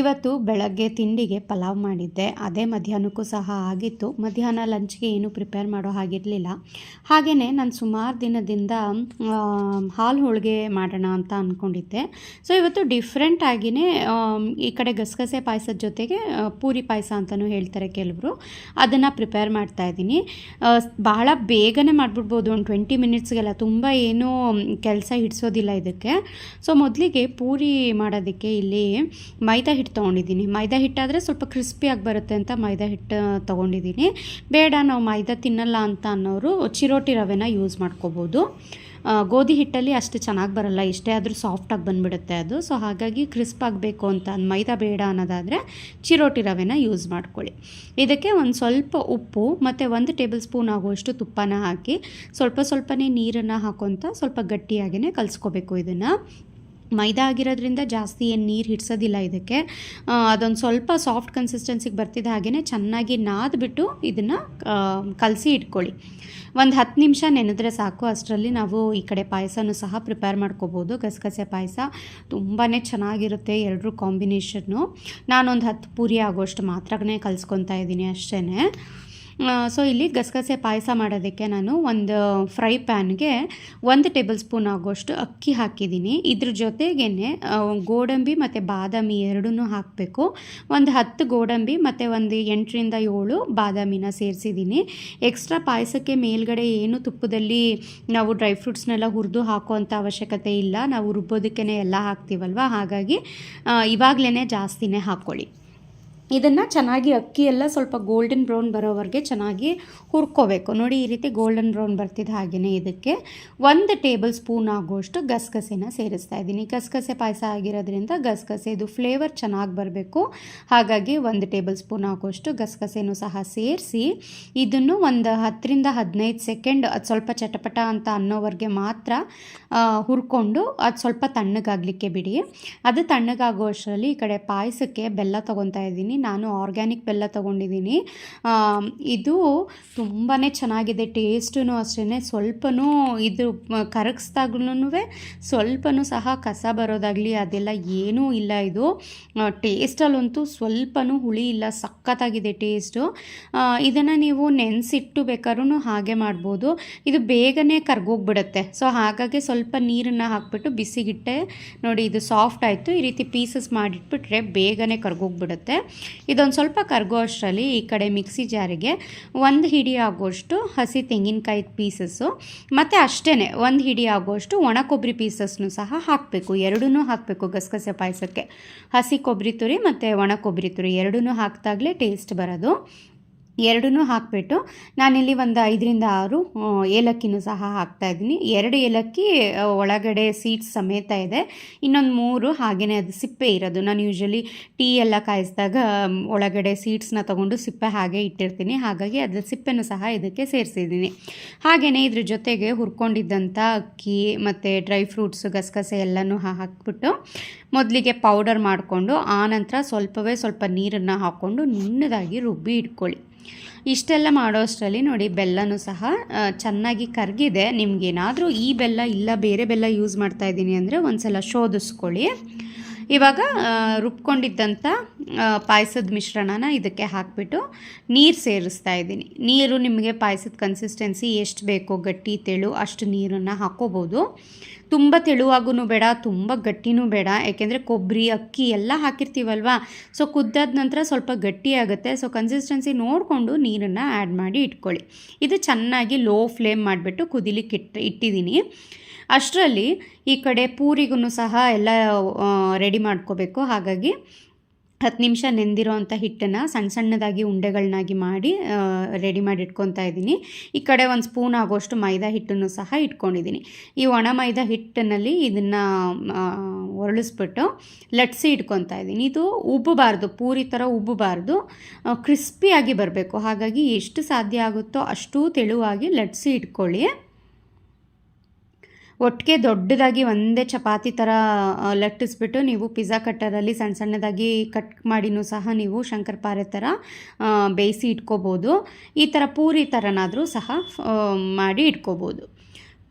ಇವತ್ತು ಬೆಳಗ್ಗೆ ತಿಂಡಿಗೆ ಪಲಾವ್ ಮಾಡಿದ್ದೆ. ಅದೇ ಮಧ್ಯಾಹ್ನಕ್ಕೂ ಸಹ ಆಗಿತ್ತು. ಮಧ್ಯಾಹ್ನ ಲಂಚ್ಗೆ ಏನೂ ಪ್ರಿಪೇರ್ ಮಾಡೋ ಹಾಗಿರಲಿಲ್ಲ. ಹಾಗೆಯೇ ನಾನು ಸುಮಾರು ದಿನದಿಂದ ಹಾಲು ಹೋಳಿಗೆ ಮಾಡೋಣ ಅಂತ ಅಂದ್ಕೊಂಡಿದ್ದೆ ಸೊ ಇವತ್ತು ಡಿಫ್ರೆಂಟ್ ಆಗಿಯೇ ಈ ಕಡೆ ಗಸಗಸೆ ಪಾಯಸದ ಜೊತೆಗೆ ಪೂರಿ ಪಾಯಸ ಅಂತಲೂ ಹೇಳ್ತಾರೆ ಕೆಲವರು. ಅದನ್ನು ಪ್ರಿಪೇರ್ ಮಾಡ್ತಾ ಇದ್ದೀನಿ. ಭಾಳ ಬೇಗನೆ ಮಾಡಿಬಿಡ್ಬೋದು. ಒಂದು ಟ್ವೆಂಟಿ ಮಿನಿಟ್ಸ್ಗೆಲ್ಲ ತುಂಬ ಏನೂ ಕೆಲಸ ಹಿಡಿಸೋದಿಲ್ಲ ಇದಕ್ಕೆ. ಸೊ ಮೊದಲಿಗೆ ಪೂರಿ ಮಾಡೋದಕ್ಕೆ ಇಲ್ಲಿ ಮೈದಾ ತೊಗೊಂಡಿದ್ದೀನಿ. ಮೈದಾ ಹಿಟ್ಟಾದರೆ ಸ್ವಲ್ಪ ಕ್ರಿಸ್ಪಿಯಾಗಿ ಬರುತ್ತೆ ಅಂತ ಮೈದಾ ಹಿಟ್ಟು ತೊಗೊಂಡಿದ್ದೀನಿ. ಬೇಡ, ನಾವು ಮೈದಾ ತಿನ್ನಲ್ಲ ಅಂತ ಅನ್ನೋರು ಚಿರೋಟಿ ರವೆನ ಯೂಸ್ ಮಾಡ್ಕೋಬೋದು. ಗೋಧಿ ಹಿಟ್ಟಲ್ಲಿ ಅಷ್ಟು ಚೆನ್ನಾಗಿ ಬರಲ್ಲ, ಇಷ್ಟೇ ಆದರೂ ಸಾಫ್ಟಾಗಿ ಬಂದುಬಿಡುತ್ತೆ ಅದು. ಸೊ ಹಾಗಾಗಿ ಕ್ರಿಸ್ಪ್ ಆಗಬೇಕು ಅಂತ ಮೈದಾ ಬೇಡ ಅನ್ನೋದಾದರೆ ಚಿರೋಟಿ ರವೆನ ಯೂಸ್ ಮಾಡ್ಕೊಳ್ಳಿ. ಇದಕ್ಕೆ ಒಂದು ಸ್ವಲ್ಪ ಉಪ್ಪು, ಮತ್ತು ಒಂದು ಟೇಬಲ್ ಸ್ಪೂನ್ ಆಗುವಷ್ಟು ತುಪ್ಪನ ಹಾಕಿ ಸ್ವಲ್ಪ ಸ್ವಲ್ಪನೇ ನೀರನ್ನು ಹಾಕೊತ ಸ್ವಲ್ಪ ಗಟ್ಟಿಯಾಗಿಯೇ ಕಲಿಸ್ಕೋಬೇಕು ಇದನ್ನು. ಮೈದಾ ಆಗಿರೋದ್ರಿಂದ ಜಾಸ್ತಿ ಏನು ನೀರು ಹಿಡ್ಸೋದಿಲ್ಲ ಇದಕ್ಕೆ. ಅದೊಂದು ಸ್ವಲ್ಪ ಸಾಫ್ಟ್ ಕನ್ಸಿಸ್ಟೆನ್ಸಿಗೆ ಬರ್ತಿದ್ದ ಹಾಗೆಯೇ ಚೆನ್ನಾಗಿ ನಾದ್ಬಿಟ್ಟು ಇದನ್ನು ಕಲಸಿ ಇಟ್ಕೊಳ್ಳಿ. ಒಂದು ಹತ್ತು ನಿಮಿಷ ನೆನೆದ್ರೆ ಸಾಕು. ಅಷ್ಟರಲ್ಲಿ ನಾವು ಈ ಕಡೆ ಪಾಯಸನೂ ಸಹ ಪ್ರಿಪೇರ್ ಮಾಡ್ಕೋಬೋದು. ಗಸಗಸೆ ಪಾಯಸ ತುಂಬಾ ಚೆನ್ನಾಗಿರುತ್ತೆ ಎರಡರೂ ಕಾಂಬಿನೇಷನ್ನು ನಾನೊಂದು ಹತ್ತು ಪೂರಿ ಆಗೋಷ್ಟು ಮಾತ್ರನೇ ಕಲಿಸ್ಕೊತಾ ಇದ್ದೀನಿ ಅಷ್ಟೇ ಸೊ ಇಲ್ಲಿ ಗಸಗಸೆ ಪಾಯಸ ಮಾಡೋದಕ್ಕೆ ನಾನು ಒಂದು ಫ್ರೈ ಪ್ಯಾನ್ಗೆ ಒಂದು ಟೇಬಲ್ ಸ್ಪೂನ್ ಆಗೋಷ್ಟು ಅಕ್ಕಿ ಹಾಕಿದ್ದೀನಿ. ಇದ್ರ ಜೊತೆಗೇ ಗೋಡಂಬಿ ಮತ್ತು ಬಾದಾಮಿ ಎರಡೂ ಹಾಕಬೇಕು. ಒಂದು ಹತ್ತು ಗೋಡಂಬಿ ಮತ್ತು ಒಂದು ಎಂಟರಿಂದ ಏಳು ಬಾದಾಮಿನ ಸೇರಿಸಿದ್ದೀನಿ. ಎಕ್ಸ್ಟ್ರಾ ಪಾಯಸಕ್ಕೆ ಮೇಲ್ಗಡೆ ಏನು ತುಪ್ಪದಲ್ಲಿ ನಾವು ಡ್ರೈ ಫ್ರೂಟ್ಸ್ನೆಲ್ಲ ಹುರಿದು ಹಾಕುವಂಥ ಅವಶ್ಯಕತೆ ಇಲ್ಲ. ನಾವು ರುಬ್ಬೋದಕ್ಕೇ ಎಲ್ಲ ಹಾಕ್ತೀವಲ್ವ? ಹಾಗಾಗಿ ಇವಾಗಲೇ ಜಾಸ್ತಿನೇ ಹಾಕ್ಕೊಳ್ಳಿ. ಇದನ್ನು ಚೆನ್ನಾಗಿ ಅಕ್ಕಿ ಎಲ್ಲ ಸ್ವಲ್ಪ ಗೋಲ್ಡನ್ ಬ್ರೌನ್ ಬರೋವರೆಗೆ ಚೆನ್ನಾಗಿ ಹುರ್ಕೋಬೇಕು. ನೋಡಿ, ಈ ರೀತಿ ಗೋಲ್ಡನ್ ಬ್ರೌನ್ ಬರ್ತಿದ್ದ ಹಾಗೆಯೇ ಇದಕ್ಕೆ. ಒಂದು ಟೇಬಲ್ ಸ್ಪೂನ್ ಆಗುವಷ್ಟು ಗಸಗಸೆನ ಸೇರಿಸ್ತಾ ಇದ್ದೀನಿ. ಗಸಗಸೆ ಪಾಯಸ ಆಗಿರೋದ್ರಿಂದ ಗಸಗಸೆದು ಫ್ಲೇವರ್ ಚೆನ್ನಾಗಿ ಬರಬೇಕು. ಹಾಗಾಗಿ ಒಂದು ಟೇಬಲ್ ಸ್ಪೂನ್ ಆಗುವಷ್ಟು ಗಸಗಸೆನೂ ಸಹ ಸೇರಿಸಿ, ಇದನ್ನು ಒಂದು ಹತ್ತರಿಂದ ಹದಿನೈದು ಸೆಕೆಂಡ್ ಅದು ಸ್ವಲ್ಪ ಚಟಪಟ ಅಂತ ಅನ್ನೋವರೆಗೆ ಮಾತ್ರ ಹುರ್ಕೊಂಡು ಅದು ಸ್ವಲ್ಪ ತಣ್ಣಗಾಗಲಿಕ್ಕೆ ಬಿಡಿ. ಅದು ತಣ್ಣಗಾಗುವಷ್ಟರಲ್ಲಿ ಈ ಕಡೆ ಪಾಯಸಕ್ಕೆ ಬೆಲ್ಲ ತೊಗೊತಾ ಇದ್ದೀನಿ. ನಾನು ಆರ್ಗ್ಯಾನಿಕ್ ಬೆಲ್ಲ ತೊಗೊಂಡಿದ್ದೀನಿ. ಇದು ತುಂಬಾ ಚೆನ್ನಾಗಿದೆ ಟೇಸ್ಟೂ ಅಷ್ಟೇ ಸ್ವಲ್ಪನೂ ಇದು ಕರಗಿಸ್ದಾಗ್ಲೂ ಸ್ವಲ್ಪನೂ ಸಹ ಕಸ ಬರೋದಾಗಲಿ ಅದೆಲ್ಲ ಏನೂ ಇಲ್ಲ ಇದು. ಟೇಸ್ಟಲ್ಲಂತೂ ಸ್ವಲ್ಪನೂ ಹುಳಿ ಇಲ್ಲ, ಸಖತ್ತಾಗಿದೆ ಟೇಸ್ಟು. ಇದನ್ನು ನೀವು ನೆನೆಸಿಟ್ಟು ಬೇಕಾದ್ರೂ ಹಾಗೆ ಮಾಡ್ಬೋದು. ಇದು ಬೇಗನೆ ಕರ್ಗೋಗ್ಬಿಡುತ್ತೆ. ಸೊ, ಹಾಗಾಗಿ ಸ್ವಲ್ಪ ನೀರನ್ನು ಹಾಕ್ಬಿಟ್ಟು ಬಿಸಿಗಿಟ್ಟೆ ನೋಡಿ ಇದು ಸಾಫ್ಟ್ ಆಯಿತು. ಈ ರೀತಿ ಪೀಸಸ್ ಮಾಡಿಟ್ಬಿಟ್ರೆ ಬೇಗನೆ ಕರ್ಗೋಗ್ಬಿಡುತ್ತೆ. ಇದೊಂದು ಸ್ವಲ್ಪ ಕರ್ಗೋ ಅಷ್ಟರಲ್ಲಿ ಈ ಕಡೆ ಮಿಕ್ಸಿ ಜಾರಿಗೆ ಒಂದು ಹಿಡಿ ಆಗೋಷ್ಟು ಹಸಿ ತೆಂಗಿನಕಾಯಿ ಪೀಸಸ್ಸು ಮತ್ತು ಅಷ್ಟೇ ಒಂದು ಹಿಡಿ ಆಗೋಷ್ಟು ಒಣ ಕೊಬ್ಬರಿ ಪೀಸಸ್ನು ಸಹ ಹಾಕಬೇಕು. ಎರಡೂ ಹಾಕಬೇಕು ಗಸಗಸೆ ಪಾಯಸಕ್ಕೆ. ಹಸಿ ಕೊಬ್ಬರಿ ತುರಿ ಮತ್ತು ಒಣ ಕೊಬ್ಬರಿ ತುರಿ ಎರಡೂ ಹಾಕಿದಾಗಲೇ ಟೇಸ್ಟ್ ಬರೋದು. ಎರಡನ್ನೂ ಹಾಕಿಬಿಟ್ಟು ನಾನಿಲ್ಲಿ ಒಂದು ಐದರಿಂದ ಆರು ಏಲಕ್ಕಿನೂ ಸಹ ಹಾಕ್ತಾ ಇದ್ದೀನಿ. ಎರಡು ಏಲಕ್ಕಿ ಒಳಗಡೆ ಸೀಡ್ಸ್ ಸಮೇತ ಇದೆ. ಇನ್ನೊಂದು ಮೂರು ಹಾಗೆಯೇ ಅದು ಸಿಪ್ಪೆ ಇರೋದು. ನಾನು ಯೂಶ್ವಲಿ ಟೀ ಎಲ್ಲ ಕಾಯಿಸಿದಾಗ ಒಳಗಡೆ ಸೀಡ್ಸ್ನ ತೊಗೊಂಡು ಸಿಪ್ಪೆ ಹಾಗೆ ಇಟ್ಟಿರ್ತೀನಿ. ಹಾಗಾಗಿ ಅದರ ಸಿಪ್ಪೆನೂ ಸಹ ಇದಕ್ಕೆ ಸೇರಿಸಿದ್ದೀನಿ. ಹಾಗೆಯೇ ಇದ್ರ ಜೊತೆಗೆ ಹುರ್ಕೊಂಡಿದ್ದಂಥ ಅಕ್ಕಿ ಮತ್ತು ಡ್ರೈ ಫ್ರೂಟ್ಸು ಗಸಗಸೆ ಎಲ್ಲನೂ ಹಾಕ್ಬಿಟ್ಟು ಮೊದಲಿಗೆ ಪೌಡರ್ ಮಾಡಿಕೊಂಡು ಆನಂತರ ಸ್ವಲ್ಪವೇ ಸ್ವಲ್ಪ ನೀರನ್ನು ಹಾಕ್ಕೊಂಡು, ನುಣ್ಣದಾಗಿ ರುಬ್ಬಿ ಇಟ್ಕೊಳ್ಳಿ. ಇಷ್ಟೆಲ್ಲ ಮಾಡೋಷ್ಟರಲ್ಲಿ ನೋಡಿ ಬೆಲ್ಲನೂ ಸಹ ಚೆನ್ನಾಗಿ ಕರಗಿದೆ. ನಿಮಗೇನಾದರೂ ಈ ಬೆಲ್ಲ ಇಲ್ಲ, ಬೇರೆ ಬೆಲ್ಲ ಯೂಸ್ ಮಾಡ್ತಾ ಇದ್ದೀನಿ ಅಂದರೆ ಒಂದ್ಸಲ ಶೋಧಿಸ್ಕೊಳ್ಳಿ. ಇವಾಗ ರುಬ್ಕೊಂಡಿದ್ದಂಥ ಪಾಯಸದ ಮಿಶ್ರಣನ ಇದಕ್ಕೆ ಹಾಕಿಬಿಟ್ಟು ನೀರು ಸೇರಿಸ್ತಾ ಇದ್ದೀನಿ. ನೀರು ನಿಮಗೆ ಪಾಯಸದ ಕನ್ಸಿಸ್ಟೆನ್ಸಿ ಎಷ್ಟು ಬೇಕೋ ಗಟ್ಟಿ, ತೆಳು ಅಷ್ಟು ನೀರನ್ನು ಹಾಕ್ಕೋಬೋದು ತುಂಬ ತೆಳುವಾಗೂ ಬೇಡ, ತುಂಬ ಗಟ್ಟಿನೂ ಬೇಡ. ಯಾಕೆಂದರೆ ಕೊಬ್ಬರಿ ಅಕ್ಕಿ ಎಲ್ಲ ಹಾಕಿರ್ತೀವಲ್ವಾ? ಸೊ ಕುದ್ದಾದ ನಂತರ ಸ್ವಲ್ಪ ಗಟ್ಟಿ ಆಗುತ್ತೆ. ಸೊ ಕನ್ಸಿಸ್ಟೆನ್ಸಿ ನೋಡಿಕೊಂಡು ನೀರನ್ನು ಆ್ಯಡ್ ಮಾಡಿ ಇಟ್ಕೊಳ್ಳಿ. ಇದು ಚೆನ್ನಾಗಿ ಲೋ ಫ್ಲೇಮ್ ಮಾಡಿಬಿಟ್ಟು ಕುದಿಲಿಕ್ಕೆ ಇಟ್ಟು ಇಟ್ಟಿದ್ದೀನಿ. ಅಷ್ಟರಲ್ಲಿ ಈ ಕಡೆ ಪೂರಿಗೂ ಸಹ ಎಲ್ಲ ರೆಡಿ ಮಾಡ್ಕೋಬೇಕು. ಹಾಗಾಗಿ ಹತ್ತು ನಿಮಿಷ ನೆಂದಿರೋ ಅಂಥ ಹಿಟ್ಟನ್ನು ಸಣ್ಣ ಸಣ್ಣದಾಗಿ ಉಂಡೆಗಳನ್ನಾಗಿ ಮಾಡಿ ರೆಡಿ ಮಾಡಿ ಇಟ್ಕೊತಾ ಇದ್ದೀನಿ. ಈ ಕಡೆ ಒಂದು ಸ್ಪೂನ್ ಆಗೋಷ್ಟು ಮೈದಾ ಹಿಟ್ಟನ್ನು ಸಹ ಇಟ್ಕೊಂಡಿದ್ದೀನಿ. ಈ ಒಣ ಮೈದಾ ಹಿಟ್ಟಿನಲ್ಲಿ ಇದನ್ನು ಒರಳಿಸ್ಬಿಟ್ಟು ಲಟ್ಸಿ ಇಟ್ಕೊತಾ ಇದ್ದೀನಿ. ಇದು ಉಬ್ಬಬಾರ್ದು, ಪೂರಿ ಥರ ಉಬ್ಬಬಾರ್ದು. ಕ್ರಿಸ್ಪಿಯಾಗಿ ಬರಬೇಕು. ಹಾಗಾಗಿ ಎಷ್ಟು ಸಾಧ್ಯ ಆಗುತ್ತೋ ಅಷ್ಟೂ ತೆಳುವಾಗಿ ಲಟ್ಸಿ ಇಟ್ಕೊಳ್ಳಿ. ಒಟ್ಟಿಗೆ ದೊಡ್ಡದಾಗಿ ಒಂದೇ ಚಪಾತಿ ಥರ ಲಟ್ಟಿಸ್ಬಿಟ್ಟು ನೀವು ಪಿಜ್ಜಾ ಕಟ್ಟರಲ್ಲಿ ಸಣ್ಣ ಸಣ್ಣದಾಗಿ ಕಟ್ ಮಾಡಿನೂ ಸಹ ನೀವು ಶಂಕರಪಾರೆ ಥರ ಬೇಯಿಸಿ ಇಟ್ಕೋಬೋದು. ಈ ಥರ ಪೂರಿ ಥರನಾದರೂ ಸಹ ಮಾಡಿ ಇಟ್ಕೋಬೋದು.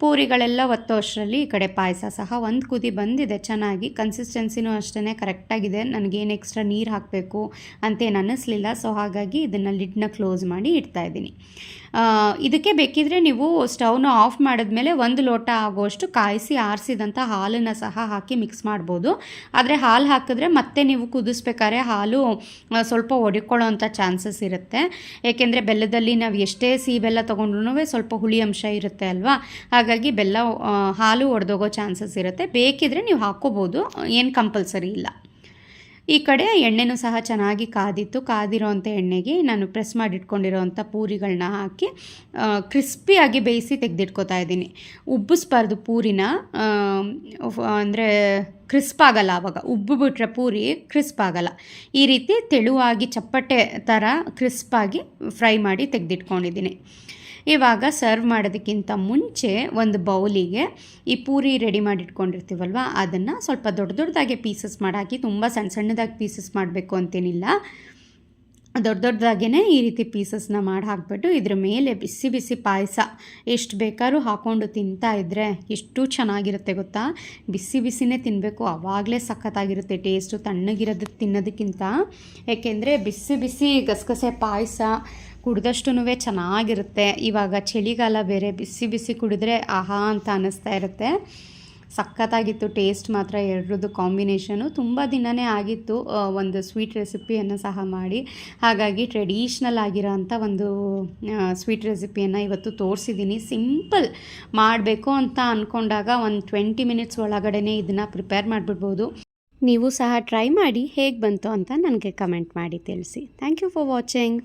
ಪೂರಿಗಳೆಲ್ಲ ಒತ್ತೋ ಅಷ್ಟರಲ್ಲಿ ಈ ಕಡೆ ಪಾಯಸ ಸಹ ಒಂದು ಕುದಿ ಬಂದಿದೆ. ಚೆನ್ನಾಗಿ ಕನ್ಸಿಸ್ಟೆನ್ಸಿನೂ ಅಷ್ಟೇ ಕರೆಕ್ಟಾಗಿದೆ ನನಗೇನು ಎಕ್ಸ್ಟ್ರಾ ನೀರು ಹಾಕಬೇಕು ಅಂತೇನು ಅನ್ನಿಸ್ಲಿಲ್ಲ ಸೊ ಹಾಗಾಗಿ ಇದನ್ನು ಲಿಡ್ನ ಕ್ಲೋಸ್ ಮಾಡಿ ಇಡ್ತಾ ಇದ್ದೀನಿ. ಇದಕ್ಕೆ ಬೇಕಿದ್ರೆ ನೀವು ಸ್ಟವ್ನ ಆಫ್ ಮಾಡಿದ ಮೇಲೆ ಒಂದು ಲೋಟ ಆಗುವಷ್ಟು ಕಾಯಿಸಿ ಆರಿಸಿದಂಥ ಹಾಲನ್ನು ಸಹ ಹಾಕಿ ಮಿಕ್ಸ್ ಮಾಡ್ಬೋದು. ಆದರೆ ಹಾಲು ಹಾಕಿದ್ರೆ ಮತ್ತೆ ನೀವು ಕುದಿಸ್ಬೇಕಾದ್ರೆ ಹಾಲು ಸ್ವಲ್ಪ ಒಡ್ಕೊಳ್ಳೋ ಅಂಥ ಚಾನ್ಸಸ್ ಇರುತ್ತೆ. ಏಕೆಂದರೆ ಬೆಲ್ಲದಲ್ಲಿ ನಾವು ಎಷ್ಟೇ ಸಿಹಿ ಬೆಲ್ಲ ತೊಗೊಂಡ್ರು ಸ್ವಲ್ಪ ಹುಳಿ ಅಂಶ ಇರುತ್ತೆ ಅಲ್ವಾ? ಹಾಗಾಗಿ ಬೆಲ್ಲ ಹಾಲು ಒಡೆದೋಗೋ ಚಾನ್ಸಸ್ ಇರುತ್ತೆ. ಬೇಕಿದ್ರೆ ನೀವು ಹಾಕ್ಕೋಬೋದು. ಏನು ಕಂಪಲ್ಸರಿ ಇಲ್ಲ. ಈ ಕಡೆ ಎಣ್ಣೆನೂ ಸಹ ಚೆನ್ನಾಗಿ ಕಾದಿತ್ತು. ಕಾದಿರೋವಂಥ ಎಣ್ಣೆಗೆ ನಾನು ಪ್ರೆಸ್ ಮಾಡಿಟ್ಕೊಂಡಿರೋವಂಥ ಪೂರಿಗಳನ್ನ ಹಾಕಿ ಕ್ರಿಸ್ಪಿಯಾಗಿ ಬೇಯಿಸಿ ತೆಗೆದಿಟ್ಕೋತಾ ಇದ್ದೀನಿ. ಉಬ್ಬಿಸ್ಬಾರ್ದು ಪೂರಿನ ಅಂದರೆ ಕ್ರಿಸ್ಪ್ ಆಗಲ್ಲ ಆವಾಗ ಉಬ್ಬು ಬಿಟ್ರೆ ಪೂರಿ ಕ್ರಿಸ್ಪ್ ಆಗಲ್ಲ. ಈ ರೀತಿ ತೆಳುವಾಗಿ ಚಪ್ಪಟೆ ಥರ ಕ್ರಿಸ್ಪಾಗಿ ಫ್ರೈ ಮಾಡಿ ತೆಗೆದಿಟ್ಕೊಂಡಿದ್ದೀನಿ. ಇವಾಗ ಸರ್ವ್ ಮಾಡೋದಕ್ಕಿಂತ ಮುಂಚೆ ಒಂದು ಬೌಲಿಗೆ ಈ ಪೂರಿ ರೆಡಿ ಮಾಡಿಟ್ಕೊಂಡಿರ್ತೀವಲ್ವ, ಅದನ್ನು ಸ್ವಲ್ಪ ದೊಡ್ಡ ದೊಡ್ಡದಾಗೆ ಪೀಸಸ್ ಮಾಡಾಕಿ, ತುಂಬ ಸಣ್ಣ ಸಣ್ಣದಾಗಿ ಪೀಸಸ್ ಮಾಡಬೇಕು ಅಂತೇನಿಲ್ಲ. ದೊಡ್ಡ ದೊಡ್ಡದಾಗೇ ಈ ರೀತಿ ಪೀಸಸ್ನ ಮಾಡಿ ಹಾಕ್ಬಿಟ್ಟು ಇದ್ರ ಮೇಲೆ ಬಿಸಿ ಬಿಸಿ ಪಾಯಸ ಎಷ್ಟು ಬೇಕಾದ್ರೂ ಹಾಕ್ಕೊಂಡು ತಿಂತಾ ಇದ್ದರೆ ಎಷ್ಟು ಚೆನ್ನಾಗಿರುತ್ತೆ ಗೊತ್ತಾ? ಬಿಸಿ ಬಿಸಿನೇ ತಿನ್ನಬೇಕು ಆವಾಗಲೇ ಸಖತ್ತಾಗಿರುತ್ತೆ ಟೇಸ್ಟು ತಣ್ಣಗಿರೋದಕ್ಕೆ ತಿನ್ನೋದಕ್ಕಿಂತ. ಏಕೆಂದರೆ ಬಿಸಿ ಬಿಸಿ ಗಸಗಸೆ ಪಾಯಸ ಕುಡ್ದಷ್ಟೂ ಚೆನ್ನಾಗಿರುತ್ತೆ. ಇವಾಗ ಚಳಿಗಾಲ ಬೇರೆ ಬಿಸಿ ಬಿಸಿ ಕುಡಿದ್ರೆ ಆಹಾ ಅಂತ ಅನ್ನಿಸ್ತಾ ಇರುತ್ತೆ. ಸಖತ್ತಾಗಿತ್ತು, ಟೇಸ್ಟ್ ಮಾತ್ರ ಎರಡರದ್ದು ಕಾಂಬಿನೇಷನು. ತುಂಬ ದಿನವೇ ಆಗಿತ್ತು ಒಂದು ಸ್ವೀಟ್ ರೆಸಿಪಿಯನ್ನು ಸಹ ಮಾಡಿ. ಹಾಗಾಗಿ ಟ್ರೆಡಿಷ್ನಲ್ ಆಗಿರೋ ಅಂಥ ಒಂದು ಸ್ವೀಟ್ ರೆಸಿಪಿಯನ್ನು ಇವತ್ತು ತೋರಿಸಿದ್ದೀನಿ ಸಿಂಪಲ್ ಮಾಡಬೇಕು ಅಂತ ಅಂದ್ಕೊಂಡಾಗ ಒಂದು ಟ್ವೆಂಟಿ ಮಿನಿಟ್ಸ್ ಒಳಗಡೆ ಇದನ್ನು ಪ್ರಿಪೇರ್ ಮಾಡಿಬಿಡ್ಬೋದು. ನೀವು ಸಹ ಟ್ರೈ ಮಾಡಿ ಹೇಗೆ ಬಂತು ಅಂತ ನನಗೆ ಕಮೆಂಟ್ ಮಾಡಿ ತಿಳಿಸಿ. Thank you for watching.